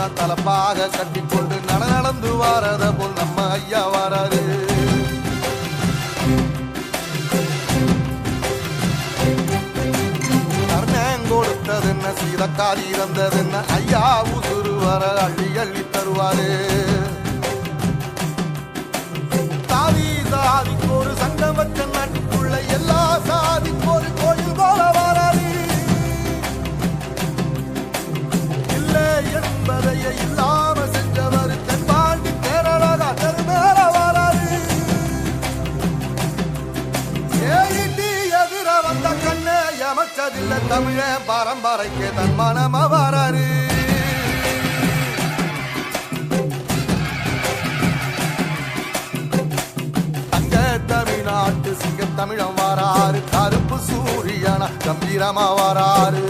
தான் தலப்பாக கட்டிக்கொண்டு நட நடந்து வாரத போல் நம்ம ஐயா வாராரு. கொடுத்தது என்ன சீதக்காரி இறந்ததென்ன ஐயா உசுறு வர அள்ளி அள்ளி தருவாரு. இல்லாம செஞ்சவர் தென்பாண்டி கேரளா தெருமேல வராது. ஏறிட்டி எதிர வந்த கண்ணே எமச்சதில்ல தமிழ பரம்பரைக்கு தன் மனம வராரு தமிழ்நாட்டு சிங்க தமிழம் வராரு கருப்பு சூரியனா கம்பீரமா வராரு